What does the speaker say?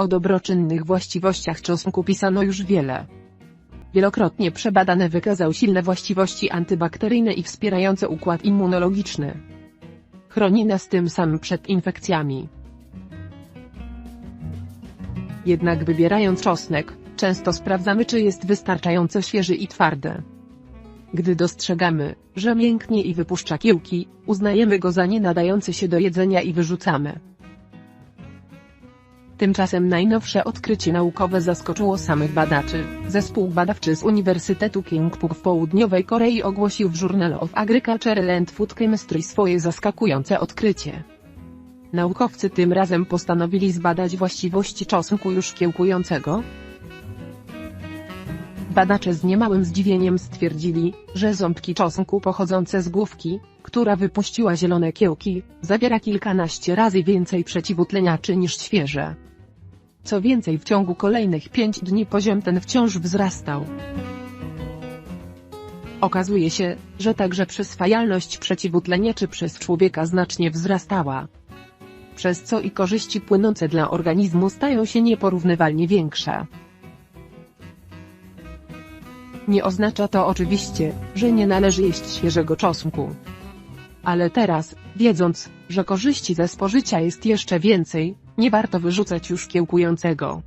O dobroczynnych właściwościach czosnku pisano już wiele. Wielokrotnie przebadane wykazał silne właściwości antybakteryjne i wspierające układ immunologiczny. Chroni nas tym samym przed infekcjami. Jednak wybierając czosnek, często sprawdzamy czy jest wystarczająco świeży i twardy. Gdy dostrzegamy, że mięknie i wypuszcza kiełki, uznajemy go za nie nadający się do jedzenia i wyrzucamy. Tymczasem najnowsze odkrycie naukowe zaskoczyło samych badaczy. Zespół badawczy z Uniwersytetu Kyungpook w południowej Korei ogłosił w Journal of Agriculture and Food Chemistry swoje zaskakujące odkrycie. Naukowcy tym razem postanowili zbadać właściwości czosnku już kiełkującego. Badacze z niemałym zdziwieniem stwierdzili, że ząbki czosnku pochodzące z główki, która wypuściła zielone kiełki, zawiera kilkanaście razy więcej przeciwutleniaczy niż świeże. Co więcej w ciągu kolejnych pięć dni poziom ten wciąż wzrastał. Okazuje się, że także przyswajalność przeciwutleniaczy przez człowieka znacznie wzrastała. Przez co i korzyści płynące dla organizmu stają się nieporównywalnie większe. Nie oznacza to oczywiście, że nie należy jeść świeżego czosnku. Ale teraz, wiedząc, że korzyści ze spożycia jest jeszcze więcej, nie warto wyrzucać już kiełkującego.